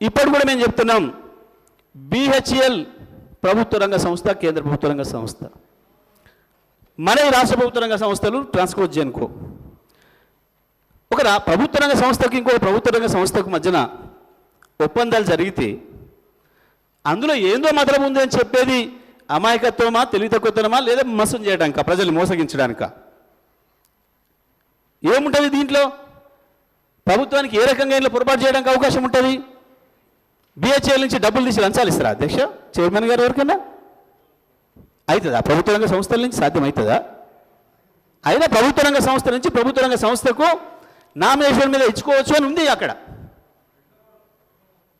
ఇప్పుడు కూడా మేము చెప్తున్నాం బిహెచ్ఎల్ ప్రభుత్వ రంగ సంస్థ కేంద్ర ప్రభుత్వ రంగ సంస్థ. మన రాష్ట్ర ప్రభుత్వ రంగ సంస్థలు ట్రాన్స్కోట్ జెన్కో ఒక ప్రభుత్వ రంగ సంస్థకి ఇంకో ప్రభుత్వ రంగ సంస్థకు మధ్యన ఒప్పందాలు జరిగితే అందులో ఏందో మతలం ఉంది అని చెప్పేది అమాయకత్వమా తెలివితక్కువతనమా లేదా మోసం చేయడానిక ప్రజలు మోసగించడానిక? ఏముంటుంది దీంట్లో? ప్రభుత్వానికి ఏ రకంగా ఇంట్లో పొరపాటు చేయడానికి అవకాశం ఉంటుంది? బిహెచ్ఎల్ నుంచి డబ్బులు తీసి లంచాలు ఇస్తారా అధ్యక్ష? చైర్మన్ గారు ఎవరికైనా? అవుతుందా? ప్రభుత్వ రంగ సంస్థల నుంచి సాధ్యమవుతుందా? అయినా ప్రభుత్వ రంగ సంస్థ నుంచి ప్రభుత్వ రంగ సంస్థకు నామినేషన్ మీద ఇచ్చుకోవచ్చు అని ఉంది అక్కడ.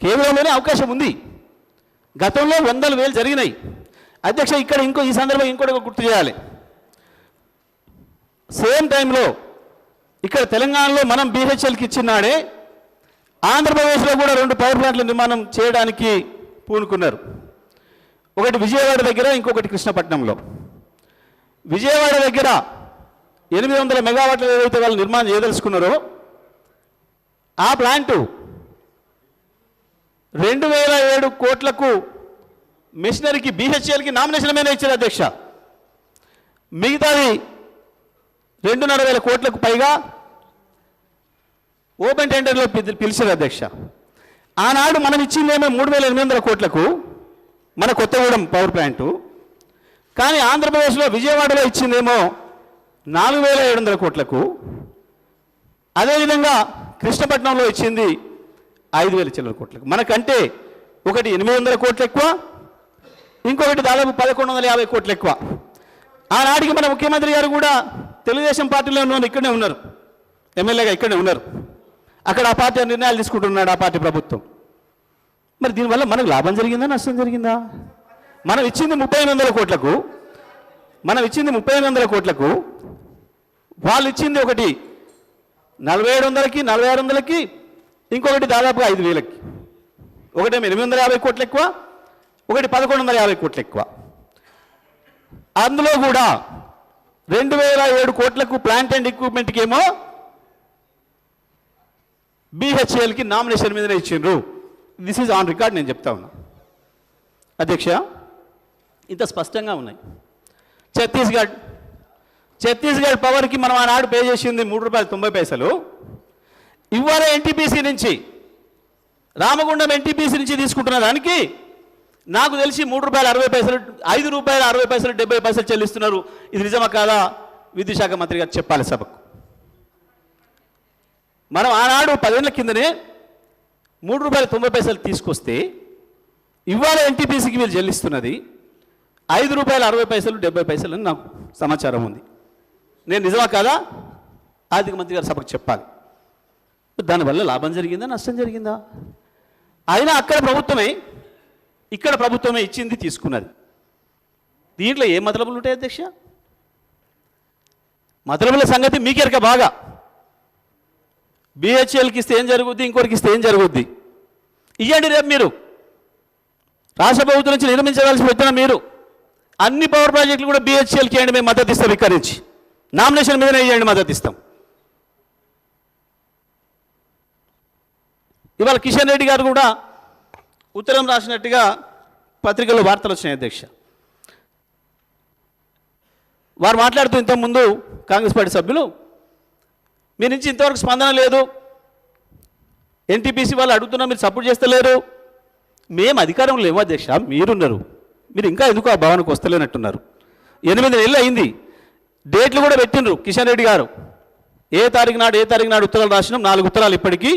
కేవలంలోనే అవకాశం ఉంది. గతంలో వందల వేలు జరిగినాయి. అధ్యక్ష ఇక్కడ ఇంకో ఈ సందర్భంగా ఇంకోటి ఒక గుర్తు చేయాలి. సేమ్ టైంలో ఇక్కడ తెలంగాణలో మనం బీహెచ్ఎల్కి ఇచ్చినాడే ఆంధ్రప్రదేశ్లో కూడా రెండు పవర్ ప్లాంట్ల నిర్మాణం చేయడానికి పూనుకున్నారు. ఒకటి విజయవాడ దగ్గర ఇంకొకటి కృష్ణపట్నంలో. విజయవాడ దగ్గర ఎనిమిది వందల మెగావాట్ల ఏదైతే వాళ్ళు నిర్మాణం చేయదలుచుకున్నారో ఆ ప్లాంటు రెండు వేల ఏడు కోట్లకు మిషనరీకి బీహెచ్ఎల్కి నామినేషన్ మీద ఇచ్చారు అధ్యక్ష. మిగతాది రెండున్నర వేల కోట్లకు పైగా ఓపెన్ టెండర్లో పిలిచారు అధ్యక్ష. ఆనాడు మనం ఇచ్చిందేమో మూడు వేల ఎనిమిది వందల కోట్లకు మన కొత్తగూడెం పవర్ ప్లాంటు. కానీ ఆంధ్రప్రదేశ్లో విజయవాడలో ఇచ్చిందేమో నాలుగు వేల ఏడు వందల కోట్లకు. అదేవిధంగా కృష్ణపట్నంలో ఇచ్చింది ఐదు వేల చిల్లర కోట్లకు. మనకంటే ఒకటి ఎనిమిది వందల కోట్లు ఎక్కువ ఇంకొకటి దాదాపు పదకొండు వందల యాభై కోట్లు ఎక్కువ ఆనాటికి మన ముఖ్యమంత్రి గారు కూడా తెలుగుదేశం పార్టీలో ఉన్న ఇక్కడే ఉన్నారు. ఎమ్మెల్యేగా ఇక్కడే ఉన్నారు. అక్కడ ఆ పార్టీ నిర్ణయాలు తీసుకుంటున్నాడు ఆ పార్టీ ప్రభుత్వం. మరి దీనివల్ల మనకు లాభం జరిగిందా నష్టం జరిగిందా? మనం ఇచ్చింది ముప్పై ఎనిమిది వందల కోట్లకు మనం ఇచ్చింది ముప్పై ఎనిమిది వందల కోట్లకు వాళ్ళు ఇచ్చింది ఒకటి నలభై ఏడు వందలకి నలభై ఆరు వందలకి ఇంకొకటి దాదాపుగా ఐదు వేలకి. ఒకటి ఎనిమిది వందల యాభై కోట్లు ఎక్కువ ఒకటి పదకొండు వందల యాభై కోట్లు ఎక్కువ. అందులో కూడా రెండు వేల ఏడు కోట్లకు ప్లాంట్ అండ్ ఎక్విప్మెంట్కి ఏమో బీహెచ్ఎల్కి నామినేషన్ మీదనే ఇచ్చిండ్రు. దిస్ ఈజ్ ఆన్ రికార్డ్ నేను చెప్తా ఉన్నా. అధ్యక్ష ఇంత స్పష్టంగా ఉన్నాయి. ఛత్తీస్గఢ్ ఛత్తీస్గఢ్ పవర్కి మనం ఆనాడు పే చేసింది మూడు రూపాయలు తొంభై పైసలు. ఇవాళ ఎన్టీపీసీ నుంచి రామగుండం ఎన్టీపీసీ నుంచి తీసుకుంటున్న దానికి నాకు తెలిసి మూడు రూపాయలు అరవై పైసలు ఐదు రూపాయలు అరవై పైసలు డెబ్బై పైసలు చెల్లిస్తున్నారు. ఇది నిజమా కాదా? విద్యుత్ శాఖ మంత్రి గారు చెప్పాలి సభకు. మనం ఆనాడు పదేళ్ళ కిందనే మూడు రూపాయలు తొంభై పైసలు తీసుకొస్తే ఇవాళ ఎన్టీపీసీకి వీళ్ళు చెల్లిస్తున్నది ఐదు రూపాయల అరవై పైసలు డెబ్బై పైసలు అని నాకు సమాచారం ఉంది. నేను నిజమా కాదా? ఆర్థిక మంత్రి గారు సభకు చెప్పాలి. దానివల్ల లాభం జరిగిందా నష్టం జరిగిందా? అయినా అక్కడ ప్రభుత్వమే ఇక్కడ ప్రభుత్వమే ఇచ్చింది తీసుకున్నది. దీంట్లో ఏ మతలబులు ఉంటాయి అధ్యక్ష? మతలబుల సంగతి మీకెరక బాగా. బిహెచ్ఎల్కి ఇస్తే ఏం జరుగుద్ది? ఇంకోటికి ఇస్తే ఏం జరుగుద్ది? ఇవ్వండి రేపు మీరు. రాష్ట్ర ప్రభుత్వం నుంచి నిర్మించవలసి వచ్చిన మీరు. అన్ని పవర్ ప్రాజెక్టులు కూడా బిహెచ్ఎల్కి వేయండి మేము మద్దతు ఇస్తాం ఇక్కడి నుంచి నామినేషన్ మీదనే వేయండి మద్దతు ఇస్తాం. ఇవాళ కిషన్ రెడ్డి గారు కూడా ఉత్తరం రాసినట్టుగా పత్రికల్లో వార్తలు వచ్చినాయి అధ్యక్ష. వారు మాట్లాడుతూ ఇంతకుముందు కాంగ్రెస్ పార్టీ సభ్యులు మీ నుంచి ఇంతవరకు స్పందన లేదు. ఎన్టీపీసీ వాళ్ళు అడుగుతున్నా మీరు సపోర్ట్ చేస్తలేరు. మేము అధికారంలో లేము అధ్యక్ష మీరున్నారు. మీరు ఇంకా ఎందుకు ఆ భవనకు వస్తలేనట్టున్నారు? ఎనిమిది నెలలు అయింది. డేట్లు కూడా పెట్టిండ్రు కిషన్ రెడ్డి గారు. ఏ తారీఖు నాడు ఏ తారీఖు నాడు ఉత్తరాలు రాసినాం? నాలుగు ఉత్తరాలు ఇప్పటికీ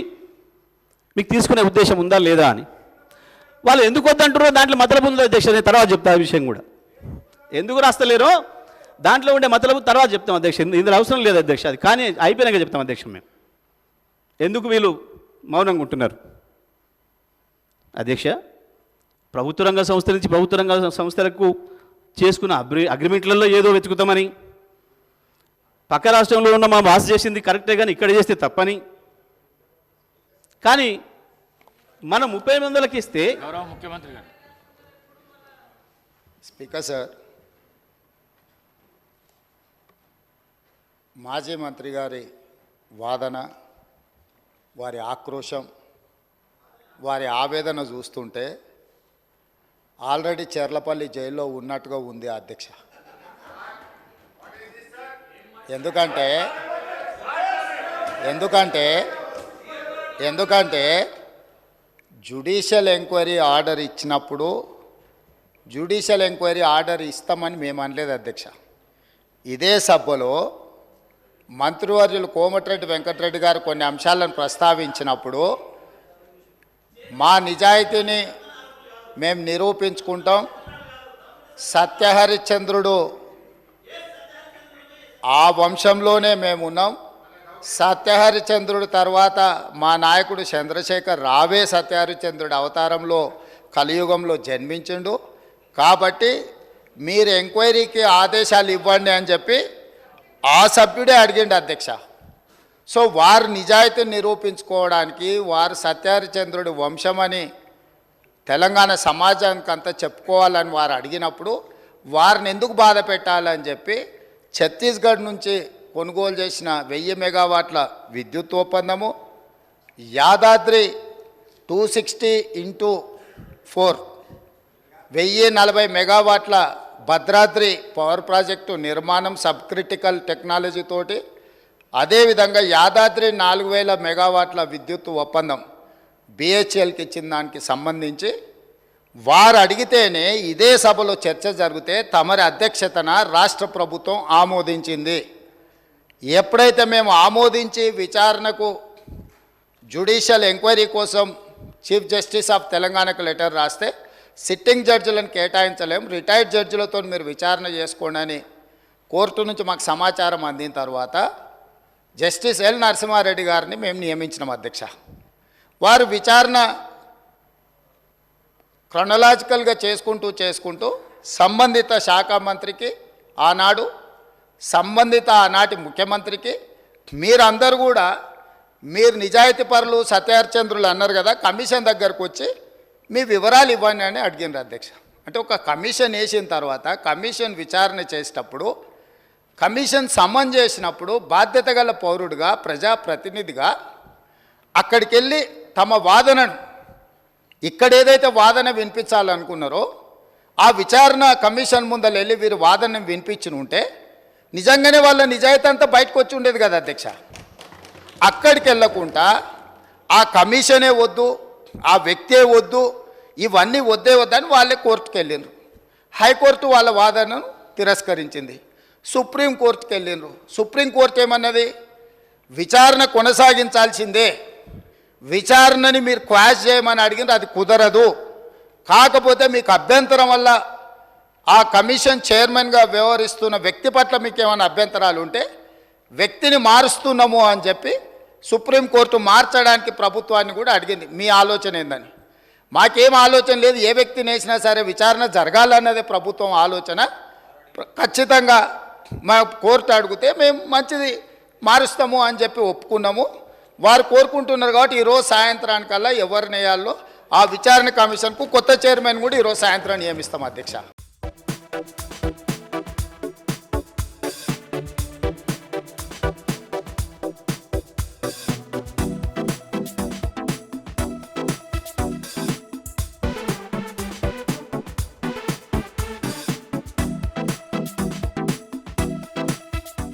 మీకు తీసుకునే ఉద్దేశం ఉందా లేదా అని. వాళ్ళు ఎందుకు వద్దంటారో దాంట్లో మతలబు ఉందో అధ్యక్ష నేను తర్వాత చెప్తా ఆ విషయం కూడా. ఎందుకు రాస్తలేరో? దాంట్లో ఉండే మతలబు తర్వాత చెప్తాం అధ్యక్ష. ఇందు- ఇందులో అవసరం లేదు అధ్యక్ష. అది కానీ అయిపోయినాక చెప్తాం అధ్యక్ష మేము. ఎందుకు వీళ్ళు మౌనంగా ఉంటున్నారు? అధ్యక్ష ప్రభుత్వ రంగ సంస్థ నుంచి ప్రభుత్వ రంగ సంస్థలకు చేసుకున్న అగ్రి అగ్రిమెంట్లలో ఏదో వెతుకుతామని పక్క రాష్ట్రంలో ఉన్న మా బాస్ చేసింది కరెక్టే కానీ ఇక్కడ చేస్తే తప్పని. కానీ మనం ముప్పై వందలకి ఇస్తే గౌరవ ముఖ్యమంత్రి గారు. స్పీకర్ సార్ మాజీ మంత్రి గారి వాదన వారి ఆక్రోశం వారి ఆవేదన చూస్తుంటే ఆల్రెడీ చెర్లపల్లి జైల్లో ఉన్నట్టుగా ఉంది అధ్యక్ష. ఎందుకంటే ఎందుకంటే ఎందుకంటే జ్యుడిషియల్ ఎంక్వైరీ ఆర్డర్ ఇచ్చినప్పుడు జ్యుడిషియల్ ఎంక్వైరీ ఆర్డర్ ఇస్తామని మేము అనలేదు అధ్యక్ష. ఇదే సభలో మంత్రివర్యులు కోమటిరెడ్డి వెంకటరెడ్డి గారు కొన్ని అంశాలను ప్రస్తావించినప్పుడు మా నిజాయితీని మేము నిరూపించుకుంటాం. సత్యహరిశ్చంద్రుడు ఆ వంశంలోనే మేము ఉన్నాం. సత్యహరిచంద్రుడు తర్వాత మా నాయకుడు చంద్రశేఖర్ రావే సత్యహరిచంద్రుడు అవతారంలో కలియుగంలో జన్మించిండు. కాబట్టి మీరు ఎంక్వైరీకి ఆదేశాలు ఇవ్వండి అని చెప్పి ఆ సభ్యుడే అడిగిండు అధ్యక్ష. సో వారు నిజాయితీని నిరూపించుకోవడానికి వారు సత్యహరిచంద్రుడి వంశమని తెలంగాణ సమాజానికి అంతా చెప్పుకోవాలని వారు అడిగినప్పుడు వారిని ఎందుకు బాధ పెట్టాలని చెప్పి ఛత్తీస్గఢ్ నుంచి కొనుగోలు చేసిన వెయ్యి మెగావాట్ల విద్యుత్ ఒప్పందము Yadadri two sixty into four వెయ్యి నలభై మెగావాట్ల భద్రాద్రి పవర్ ప్రాజెక్టు నిర్మాణం సబ్ క్రిటికల్ టెక్నాలజీతోటి అదేవిధంగా యాదాద్రి నాలుగు వేల మెగావాట్ల విద్యుత్ ఒప్పందం బిహెచ్ఎల్కి ఇచ్చిన దానికి సంబంధించి వారు అడిగితేనే ఇదే సభలో చర్చ జరిగితే తమరి అధ్యక్షతన రాష్ట్ర ప్రభుత్వం ఆమోదించింది. ఎప్పుడైతే మేము ఆమోదించి విచారణకు జ్యుడిషియల్ ఎంక్వైరీ కోసం చీఫ్ జస్టిస్ ఆఫ్ తెలంగాణకు లెటర్ రాస్తే సిట్టింగ్ జడ్జిలను కేటాయించలేం రిటైర్డ్ జడ్జిలతో మీరు విచారణ చేసుకోండి అని కోర్టు నుంచి మాకు సమాచారం అందిన తర్వాత జస్టిస్ ఎల్ నరసింహారెడ్డి గారిని మేము నియమించినాం అధ్యక్ష. వారు విచారణ క్రొనలాజికల్గా చేసుకుంటూ చేసుకుంటూ సంబంధిత శాఖ మంత్రికి ఆనాడు సంబంధిత ఆనాటి ముఖ్యమంత్రికి మీరందరూ కూడా మీరు నిజాయితీ పరులు సత్యహరిచంద్రులు అన్నారు కదా కమిషన్ దగ్గరకు వచ్చి మీ వివరాలు ఇవ్వండి అని అడిగినారు అధ్యక్ష. అంటే ఒక కమిషన్ వేసిన తర్వాత కమిషన్ విచారణ చేసేటప్పుడు కమిషన్ సమన్ చేసినప్పుడు బాధ్యత గల పౌరుడిగా ప్రజాప్రతినిధిగా అక్కడికి వెళ్ళి తమ వాదనను ఇక్కడ ఏదైతే వాదన వినిపించాలనుకున్నారో ఆ విచారణ కమిషన్ ముందర వెళ్ళి వీరు వాదన వినిపించిన ఉంటే నిజంగానే వాళ్ళ నిజాయితీ అంతా బయటకు వచ్చి ఉండేది కదా అధ్యక్ష. అక్కడికి వెళ్ళకుండా ఆ కమిషనే వద్దు ఆ వ్యక్తే వద్దు ఇవన్నీ వద్దే వద్దని వాళ్ళే కోర్టుకు వెళ్ళిండ్రు హైకోర్టు వాళ్ళ వాదనను తిరస్కరించింది. సుప్రీంకోర్టుకు వెళ్ళిండ్రు సుప్రీంకోర్టు ఏమన్నది? విచారణ కొనసాగించాల్సిందే. విచారణని మీరు క్వాష్ చేయమని అడిగిన అది కుదరదు. కాకపోతే మీకు అభ్యంతరం వల్ల ఆ కమిషన్ చైర్మన్గా వ్యవహరిస్తున్న వ్యక్తి పట్ల మీకు ఏమైనా అభ్యంతరాలు ఉంటే వ్యక్తిని మారుస్తున్నాము అని చెప్పి సుప్రీంకోర్టు మార్చడానికి ప్రభుత్వాన్ని కూడా అడిగింది. మీ ఆలోచన ఏందని? మాకేం ఆలోచన లేదు ఏ వ్యక్తిని వేసినా సరే విచారణ జరగాలన్నదే ప్రభుత్వం ఆలోచన. ఖచ్చితంగా మా కోర్టు అడిగితే మేము మంచిది మారుస్తాము అని చెప్పి ఒప్పుకున్నాము. వారు కోరుకుంటున్నారు కాబట్టి ఈరోజు సాయంత్రానికల్లా ఎవరిని వేయాలో ఆ విచారణ కమిషన్కు కొత్త చైర్మన్ కూడా ఈరోజు సాయంత్రం నియమిస్తాం అధ్యక్ష.